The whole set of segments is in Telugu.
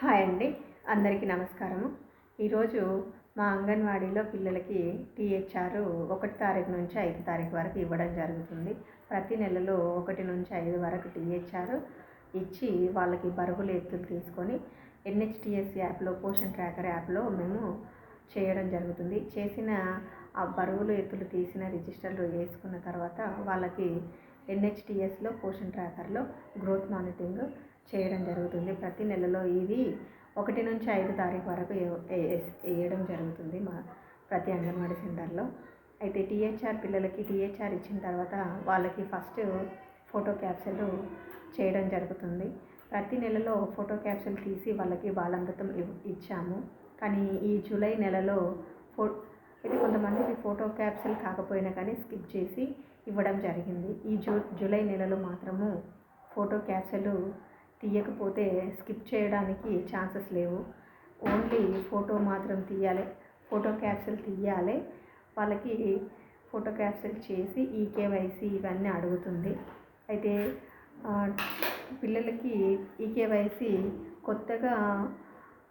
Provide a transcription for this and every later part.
హాయ్ అండి. అందరికీ నమస్కారము. ఈరోజు మా అంగన్వాడీలో పిల్లలకి టీహెచ్ఆర్ ఒకటి తారీఖు నుంచి ఐదు తారీఖు వరకు ఇవ్వడం జరుగుతుంది. ప్రతి నెలలో ఒకటి నుంచి ఐదు వరకు టీహెచ్ఆర్ ఇచ్చి వాళ్ళకి బరువులు ఎత్తులు తీసుకొని ఎన్హెచ్టిఎస్ యాప్లో పోషన్ ట్రాకర్ యాప్లో మేము చేయడం జరుగుతుంది. చేసిన ఆ బరువులు ఎత్తులు తీసిన రిజిస్టర్లు వేసుకున్న తర్వాత వాళ్ళకి ఎన్హెచ్టిఎస్లో పోషన్ ట్రాకర్లో గ్రోత్ మానిటరింగ్ చేయడం జరుగుతుంది. ప్రతి నెలలో ఇది ఒకటి నుంచి ఐదు తారీఖు వరకు వేయడం జరుగుతుంది మా ప్రతి అంగన్వాడీ సెంటర్లో. అయితే టీహెచ్ఆర్ పిల్లలకి టీహెచ్ఆర్ ఇచ్చిన తర్వాత వాళ్ళకి ఫస్ట్ ఫోటో క్యాప్సూల్ చేయడం జరుగుతుంది. ప్రతి నెలలో ఫోటో క్యాప్సూల్ తీసి వాళ్ళకి బాలామృతం ఇచ్చాము. కానీ ఈ జూలై నెలలో ఫో అయితే కొంతమందికి ఫోటో క్యాప్సూల్ కాకపోయినా కానీ స్కిప్ చేసి ఇవ్వడం జరిగింది. ఈ జూ జూలై నెలలో మాత్రము ఫోటో క్యాప్సూల్ తీయకపోతే స్కిప్ చేయడానికి ఛాన్సెస్ లేవు. ఓన్లీ ఫోటో మాత్రం తీయాలి ఫోటో క్యాప్సూల్ తీయాలి. వాళ్ళకి ఫోటో క్యాప్సూల్ చేసి ఈ కేవైసీ ఇవన్నీ అడుగుతుంది. అయితే పిల్లలకి ఈ కేవైసీ కొత్తగా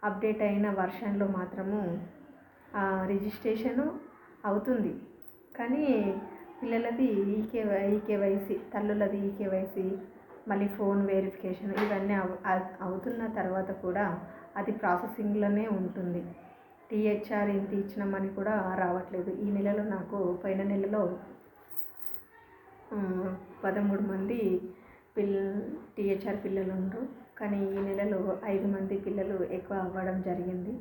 అప్డేట్ అయిన వర్షన్లో మాత్రము రిజిస్ట్రేషను అవుతుంది. కానీ పిల్లలది ఈకే ఈకేవైసీ తల్లులది ఈకేవైసీ మళ్ళీ ఫోన్ వెరిఫికేషన్ ఇవన్నీ అవుతున్న తర్వాత కూడా అది ప్రాసెసింగ్లోనే ఉంటుంది. టీహెచ్ఆర్ ఇంత ఇచ్చినామని కూడా రావట్లేదు. ఈ నెలలో నాకు పోయిన నెలలో పదమూడు మంది పిల్ల టీహెచ్ఆర్ పిల్లలు ఉండరు. కానీ ఈ నెలలో ఐదు మంది పిల్లలు ఎక్కువ అవ్వడం జరిగింది.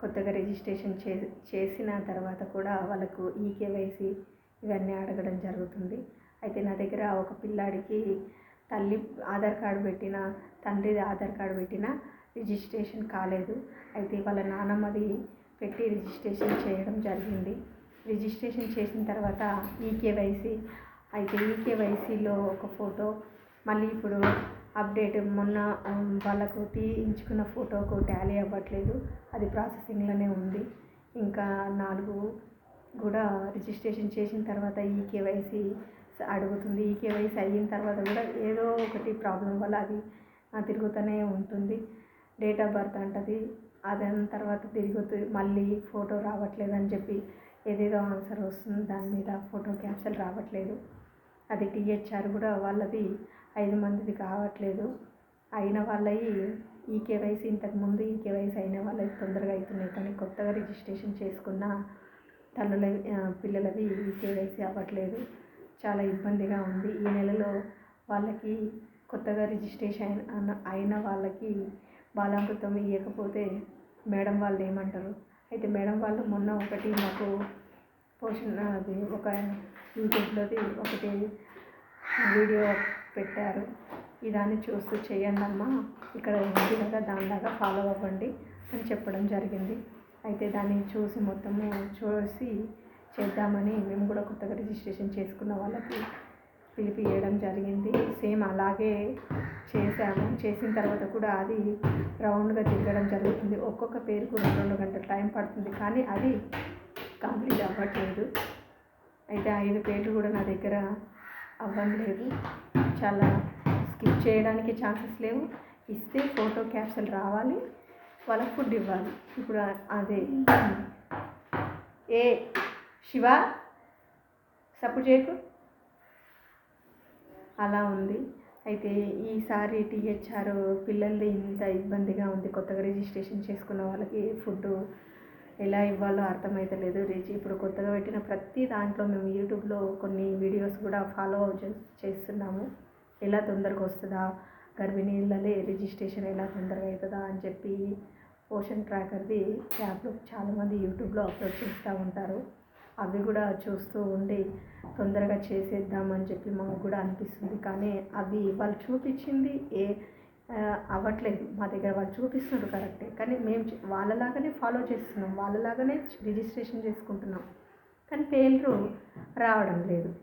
కొత్తగా రిజిస్ట్రేషన్ చే చేసిన తర్వాత కూడా వాళ్ళకు ఈకేవైసీ ఇవన్నీ అడగడం జరుగుతుంది. అయితే నా దగ్గర ఒక పిల్లాడికి తల్లి ఆధార్ కార్డు పెట్టిన తండ్రిది ఆధార్ కార్డు పెట్టిన రిజిస్ట్రేషన్ కాలేదు. అయితే వాళ్ళ నాన్నమ్మది పెట్టి రిజిస్ట్రేషన్ చేయడం జరిగింది. రిజిస్ట్రేషన్ చేసిన తర్వాత ఈకేవైసీ అయితే ఈకేవైసీలో ఒక ఫోటో మళ్ళీ ఇప్పుడు అప్డేట్ మొన్న వాళ్ళకు తీయించుకున్న ఫోటోకు టాలీ అవ్వట్లేదు. అది ప్రాసెసింగ్లోనే ఉంది. ఇంకా నాలుగు కూడా రిజిస్ట్రేషన్ చేసిన తర్వాత ఈ కేవైసీ అడుగుతుంది. ఈ కేవైసీ అయిన తర్వాత కూడా ఏదో ఒకటి ప్రాబ్లం వల్ల అది తిరుగుతూనే ఉంటుంది. డేట్ ఆఫ్ బర్త్ అంటది. అదైన తర్వాత తిరుగుతూ మళ్ళీ ఫోటో రావట్లేదు అని చెప్పి ఏదేదో ఆన్సర్ వస్తుంది. దాని మీద ఫోటో క్యాప్షన్ రావట్లేదు. అది టీహెచ్ఆర్ కూడా వాళ్ళది ఐదు మందిది కావట్లేదు. అయిన వాళ్ళవి ఈ కేవైసీ ఇంతకుముందు ఈ కేవైసీ అయిన వాళ్ళవి తొందరగా అవుతున్నాయి. కానీ కొత్తగా రిజిస్ట్రేషన్ చేసుకున్న తల్లుల పిల్లలవి కేవైసీ అవ్వట్లేదు. చాలా ఇబ్బందిగా ఉంది. ఈ నెలలో వాళ్ళకి కొత్తగా రిజిస్ట్రేషన్ అయిన అయిన వాళ్ళకి బాలామృతం ఇవ్వకపోతే మేడం వాళ్ళు ఏమంటారు? అయితే మేడం వాళ్ళు మొన్న ఒకటి మాకు పోషన్ అది ఒక యూట్యూబ్లోది ఒకటి వీడియో పెట్టారు. ఈ దాన్ని చూస్తూ చేయండి అమ్మా ఇక్కడ ఉంది కదా దానిలాగా ఫాలో అవ్వండి అని చెప్పడం జరిగింది. అయితే దాన్ని చూసి మొత్తము చూసి చేద్దామని మేము కూడా కొత్తగా రిజిస్ట్రేషన్ చేసుకున్న వాళ్ళకి పిలిపి జరిగింది. సేమ్ అలాగే చేసాము చేసిన తర్వాత కూడా అది రౌండ్గా తిరగడం జరుగుతుంది. ఒక్కొక్క పేరుకు రెండు రెండు గంటల టైం పడుతుంది. కానీ అది కంప్లీట్ అవ్వట్లేదు. అయితే ఐదు పేర్లు కూడా నా దగ్గర అవ్వడం లేదు చాలా స్కిప్ చేయడానికి ఛాన్సెస్ లేవు. ఇస్తే ఫోటో క్యాప్షన్ రావాలి. వాళ్ళకి ఫుడ్ ఇవ్వాలి. ఇప్పుడు అదే. ఏ శివ సపోర్ట్ చేయకు. అలా ఉంది. అయితే ఈసారి టీహెచ్ఆర్ పిల్లలది ఇంత ఇబ్బందిగా ఉంది. కొత్తగా రిజిస్ట్రేషన్ చేసుకున్న వాళ్ళకి ఫుడ్ ఎలా ఇవ్వాలో అర్థమైతలేదు రిజి ఇప్పుడు కొత్తగా పెట్టిన ప్రతి దాంట్లో మేము యూట్యూబ్లో కొన్ని వీడియోస్ కూడా ఫాలో చేస్తున్నాము. ఎలా తొందరగా వస్తుందా? గర్భిణీలలో రిజిస్ట్రేషన్ ఎలా తొందరగా అవుతుందా అని చెప్పి పోషన్ ట్రాకర్ది యాప్లు చాలామంది యూట్యూబ్లో అప్లోడ్ చేస్తూ ఉంటారు. అవి కూడా చూస్తూ ఉండి తొందరగా చేసేద్దామని చెప్పి మాకు కూడా అనిపిస్తుంది. కానీ అవి వాళ్ళు చూపించింది ఏ అవ్వట్లేదు. మా దగ్గర వాళ్ళు చూపిస్తున్నారు కరెక్టే. కానీ మేము వాళ్ళలాగానే ఫాలో చేస్తున్నాం. వాళ్ళలాగానే రిజిస్ట్రేషన్ చేసుకుంటున్నాం. కానీ పేర్లు రావడం లేదు.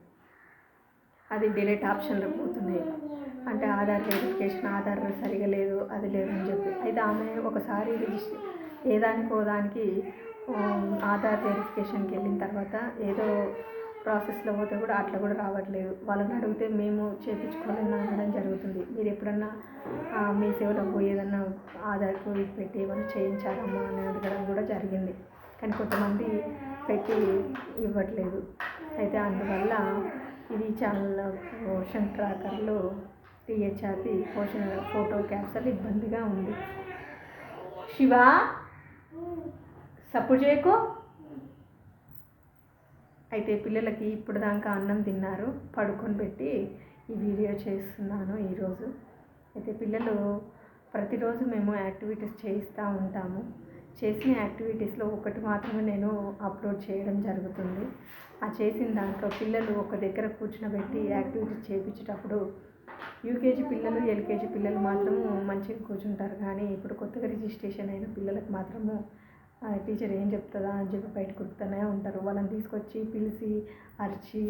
అది డిలీట్ ఆప్షన్లో పోతున్నాయి. అంటే ఆధార్ వెరిఫికేషన్ ఆధార్ సరిగా లేదు అది లేదు అని చెప్పి. అయితే ఆమె ఒకసారి రిజిస్టర్ ఏ దానికో దానికి ఆధార్ వెరిఫికేషన్కి వెళ్ళిన తర్వాత ఏదో ప్రాసెస్లో పోతే కూడా అట్లా కూడా రావట్లేదు. వాళ్ళని అడిగితే మేము చేయించుకోవాలని అనడం జరుగుతుంది. మీరు ఎప్పుడన్నా మీ సేవలో పోయి ఏదన్నా ఆధార్కు పెట్టి ఏమైనా చేయించారమ్మా అని అడగడం కూడా జరిగింది. కానీ కొంతమంది పెట్టి ఇవ్వట్లేదు. అయితే అందువల్ల ఇది చాలా పోషన్ ట్రాకర్లు టీహెచ్ఆర్పి పోషన్ ఫోటో క్యాప్చర్ ఇబ్బందిగా ఉంది. శివ సపోర్ట్ చేయకు. అయితే పిల్లలకి ఇప్పుడు దాకా అన్నం తిన్నారు పడుకొని పెట్టి ఈ వీడియో చేస్తున్నాను ఈరోజు. అయితే పిల్లలు ప్రతిరోజు మేము యాక్టివిటీస్ చేయిస్తూ ఉంటాము. చేసిన యాక్టివిటీస్లో ఒకటి మాత్రమే నేను అప్లోడ్ చేయడం జరుగుతుంది. ఆ చేసిన దాంట్లో పిల్లలు ఒక దగ్గర కూర్చునబెట్టి యాక్టివిటీస్ చేయించేటప్పుడు యూకేజీ పిల్లలు ఎల్కేజీ పిల్లలు మాత్రము మంచిగా కూర్చుంటారు. కానీ ఇప్పుడు కొత్తగా రిజిస్ట్రేషన్ అయిన పిల్లలకు మాత్రము ఆ టీచర్ ఏం చెప్తుందా అని చెప్పి బయట కుడుతూనే ఉంటారు. వాళ్ళని తీసుకొచ్చి పిలిచి అరిచి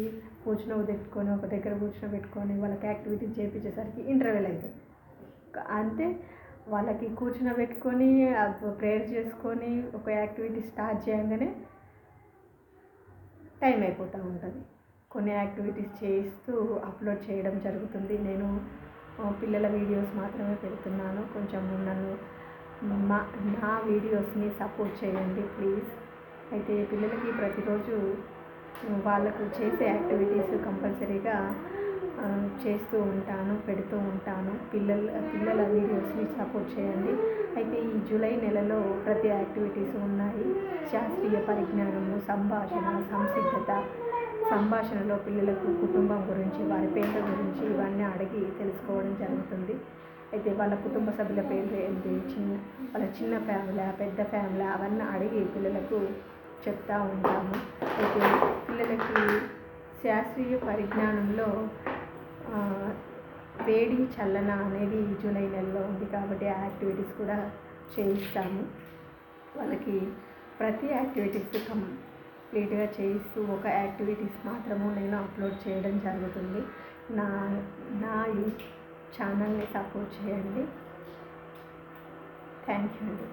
కూర్చుని పెట్టుకొని ఒక దగ్గర కూర్చోబెట్టుకొని వాళ్ళకి యాక్టివిటీ చేయించేసరికి ఇంటర్వెల్ అవుతుంది అంతే వాళ్ళకి కూర్చునబెట్టుకొని ప్రేయర్ చేసుకొని ఒక యాక్టివిటీ స్టార్ట్ చేయగానే టైం అయిపోతూ ఉంటుంది. కొన్ని యాక్టివిటీస్ చేస్తూ అప్లోడ్ చేయడం జరుగుతుంది. నేను పిల్లల వీడియోస్ మాత్రమే పెడుతున్నాను. కొంచెం నన్ను మా నా వీడియోస్ని సపోర్ట్ చేయండి ప్లీజ్. అయితే పిల్లలకి ప్రతిరోజు వాళ్ళకు చేసే యాక్టివిటీస్ కంపల్సరీగా చేస్తూ ఉంటాను పెడుతూ ఉంటాను. పిల్లల పిల్లల వీడియోస్ని సపోర్ట్ చేయండి. అయితే ఈ జూలై నెలలో ప్రతి యాక్టివిటీస్ ఉన్నాయి. శాస్త్రీయ పరిజ్ఞానము సంభాషణ సంసిద్ధత సంభాషణలో పిల్లలకు కుటుంబం గురించి వారి పేర్ల గురించి ఇవన్నీ అడిగి తెలుసుకోవడం జరుగుతుంది. అయితే వాళ్ళ కుటుంబ సభ్యుల పేర్లు ఏంటి? చిన్న వాళ్ళ చిన్న ఫ్యామిలీ పెద్ద ఫ్యామిలీ అవన్నీ అడిగి పిల్లలకు చెప్తా ఉంటాము. అయితే పిల్లలకి శాస్త్రీయ పరిజ్ఞానంలో వేడి చల్లన అనేది జూలై నెలలో ఉంది కాబట్టి ఆ యాక్టివిటీస్ కూడా చేయిస్తాము. వాళ్ళకి ప్రతి యాక్టివిటీస్ కంప్లీట్గా చేయిస్తూ ఒక యాక్టివిటీస్ మాత్రము నేను అప్లోడ్ చేయడం జరుగుతుంది. నా నా ఈ ఛానల్ని సపోర్ట్ చేయండి. థ్యాంక్ యూ అండి.